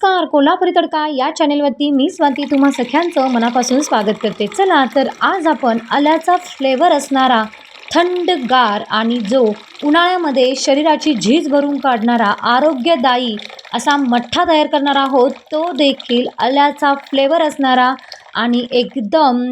नमस्कार कोल्हापुरी तडका या चॅनेलवरती मी स्वाती तुम्हा सख्यांचं मनापासून स्वागत करते. चला तर आज आपण आल्याचा फ्लेवर असणारा थंडगार आणि जो उन्हाळ्यामध्ये शरीराची झीज भरून काढणारा आरोग्यदायी असा मठ्ठा तयार करणार आहोत तो देखील आल्याचा फ्लेवर असणारा आणि एकदम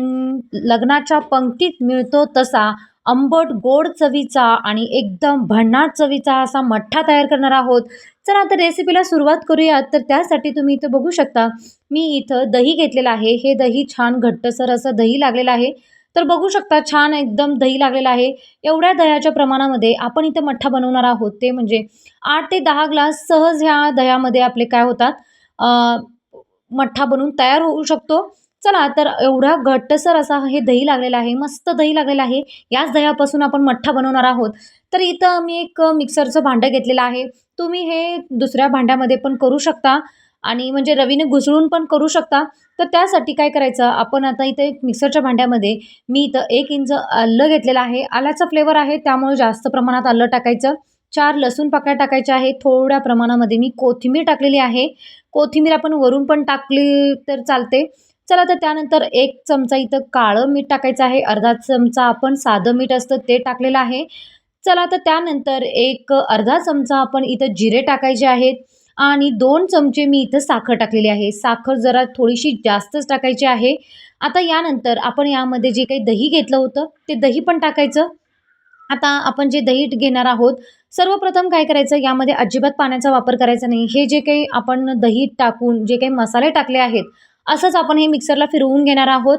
लग्नाच्या पंक्तीत मिळतो तसा आंबट गोड चवीचा आणि एकदम भन्नाट चवीचा असा मठ्ठा तयार करणार आहोत. चला आता रेसिपीला सुरुवात करूयात. तर त्यासाठी तुम्ही इथं बघू शकता मी इथं दही घेतलेलं आहे. हे दही छान घट्टसर असं दही लागलेलं आहे. तर बघू शकता छान एकदम दही लागलेलं आहे. एवढ्या दह्याच्या प्रमाणामध्ये आपण इथं मठ्ठा बनवणार आहोत. ते म्हणजे आठ ते दहा ग्लास सहज ह्या दह्यामध्ये आपले काय होतात मठ्ठा बनवून तयार होऊ शकतो. चला तर एवढा घट्टसर असा हे दही लागलेला आहे मस्त दही लागलेलं आहे. याच दह्यापासून आपण मठ्ठा बनवणार आहोत. तर इथं मी एक मिक्सरचं भांडं घेतलेलं आहे. तुम्ही हे दुसऱ्या भांड्यामध्ये पण करू शकता आणि म्हणजे रवीने घुसळून पण करू शकता. तर त्यासाठी काय करायचं आपण आता इथं एक मिक्सरच्या भांड्यामध्ये मी इथं एक इंच आलं घेतलेलं आहे. आल्याचा फ्लेवर आहे त्यामुळे जास्त प्रमाणात आलं टाकायचं. चार लसूण पाकळ्या टाकायच्या आहे थोड्या प्रमाणामध्ये मी कोथिंबीर टाकलेली आहे. कोथिंबीर आपण वरून पण टाकली तर चालते. चला तर त्यानंतर एक चमचा इथं काळं मीठ टाकायचं आहे. अर्धा चमचा आपण साधं मीठ असतं ते टाकलेलं आहे. चला तर त्यानंतर एक अर्धा चमचा आपण इथं जिरे टाकायचे आहेत आणि दोन चमचे मी इथं साखर टाकलेली आहे. साखर जरा थोडीशी जास्तच टाकायची आहे. आता यानंतर आपण यामध्ये जे काही दही घेतलं होतं ते दही पण टाकायचं. आता आपण जे दही घेणार आहोत सर्वप्रथम काय करायचं? यामध्ये अजिबात पाण्याचा वापर करायचा नाही. हे जे काही आपण दही टाकून जे काही मसाले टाकले आहेत असंच आपण हे मिक्सरला फिरवून घेणार आहोत.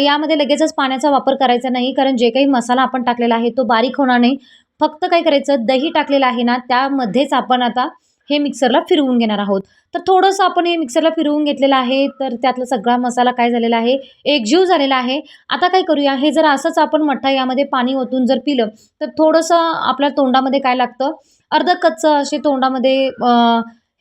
यामध्ये लगेचच पाण्याचा वापर करायचा नाही कारण जे काही मसाला आपण टाकलेला आहे तो बारीक होणार नाही. फक्त काय करायचं दही टाकलेलं आहे ना त्यामध्येच आपण आता हे मिक्सरला फिरवून घेणार आहोत. तर थोडंसं आपण हे मिक्सरला फिरवून घेतलेलं आहे तर त्यातला सगळा मसाला काय झालेला आहे एकजीव झालेला आहे. आता काय करूया हे जर असंच आपण मठ्ठा यामध्ये पाणी ओतून जर पिलं तर थोडंसं आपल्या तोंडामध्ये काय लागतं अर्ध कच्चं असे तोंडामध्ये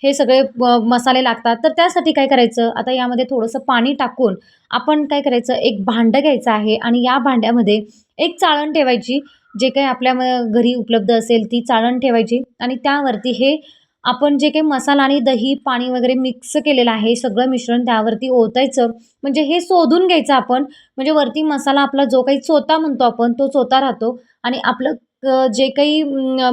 हे सगळे मसाले लागतात. तर त्यासाठी काय करायचं? आता यामध्ये थोडंसं पाणी टाकून आपण काय करायचं? एक भांडं घ्यायचं आहे आणि या भांड्यामध्ये एक चाळण ठेवायची. जे काही आपल्या घरी उपलब्ध असेल ती चाळण ठेवायची आणि त्यावरती हे आपण जे काही मसाला आणि दही पाणी वगैरे मिक्स केलेलं आहे सगळं मिश्रण त्यावरती ओतायचं. म्हणजे हे शोधून घ्यायचं आपण. म्हणजे वरती मसाला आपला जो काही चोता म्हणतो आपण तो चोता राहतो. आणि आपलं जे काही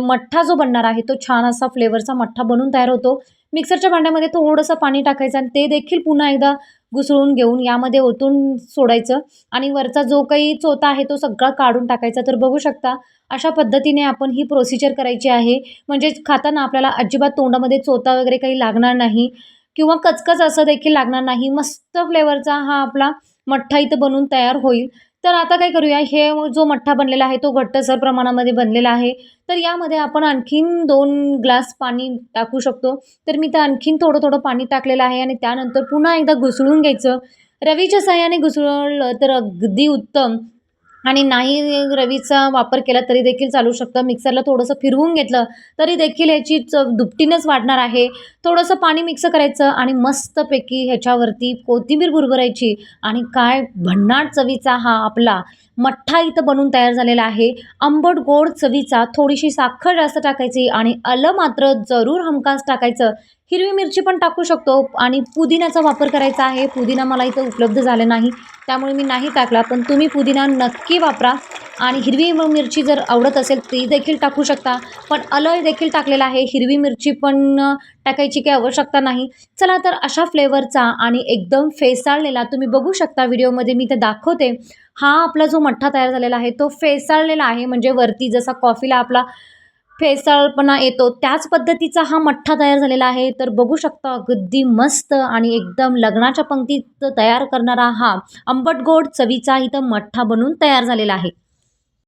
मठ्ठा जो बनणार आहे तो छान असा फ्लेवरचा मठ्ठा बनून तयार होतो. मिक्सरच्या भांड्यामध्ये थोडंसं पाणी टाकायचं आणि ते देखील पुन्हा एकदा घुसळून घेऊन यामध्ये ओतून सोडायचं. आणि वरचा जो काही चोता आहे तो सगळा काढून टाकायचा. तर बघू शकता अशा पद्धतीने आपण ही प्रोसिजर करायची आहे. म्हणजे खाताना आपल्याला अजिबात तोंडामध्ये चोता वगैरे काही लागणार नाही किंवा कचकच असं देखील लागणार नाही. मस्त फ्लेवरचा हा आपला मठ्ठा इथं बनून तयार होईल. तर आता काय करूया हे जो मठ्ठा बनलेला आहे तो घट्टसर प्रमाणामध्ये बनलेला आहे. तर यामध्ये आपण आणखीन दोन ग्लास पाणी टाकू शकतो. तर मी तर आणखीन थोडं थोडं पाणी टाकलेलं आहे आणि त्यानंतर पुन्हा एकदा घुसळून घ्यायचं. रवीच्या साह्याने घुसळलं तर अगदी उत्तम. आणि नाही रवीचा वापर केला तरी देखील चालू शकतं. मिक्सरला थोडंसं फिरवून घेतलं तरी देखील ह्याची चव दुपटीनंच वाढणार आहे. थोडंसं पाणी मिक्स करायचं आणि मस्तपैकी ह्याच्यावरती कोथिंबीर भुरभरायची आणि काय भन्नाट चवीचा हा आपला मठ्ठा इथं बनून तयार झालेला आहे. आंबट गोड चवीचा थोडीशी साखर जास्त टाकायची आणि आलं मात्र जरूर हमखास टाकायचं. हिरवी मिरची पण टाकू शकतो आणि पुदिन्याचा वापर करायचा आहे. पुदिना मला इथं उपलब्ध झाला नाही त्यामुळे मी नाही टाकला पण तुम्ही पुदिना नक्की वापरा आणि हिरवी मिरची जर आवडत असेल ती देखील टाकू शकता. पण अलय देखील टाकलेला आहे. हिरवी मिरची पण टाकायची काही आवश्यकता नाही. चला तर अशा फ्लेवरचा आणि एकदम फेसाळलेला तुम्ही बघू शकता व्हिडिओमध्ये मी ते दाखवते. हा आपला जो मठ्ठा तयार झालेला आहे तो फेसाळलेला आहे. म्हणजे वरती जसा कॉफीला आपला फेसाळपणा येतो. त्याच पद्धतीचा हा मठ्ठा तयार झालेला आहे. तर बघू शकता अगदी मस्त आणि एकदम लग्नाच्या पंक्तीत तयार करणारा हा आंबट गोड चवीचा इथं मठ्ठा बनून तयार झालेला आहे.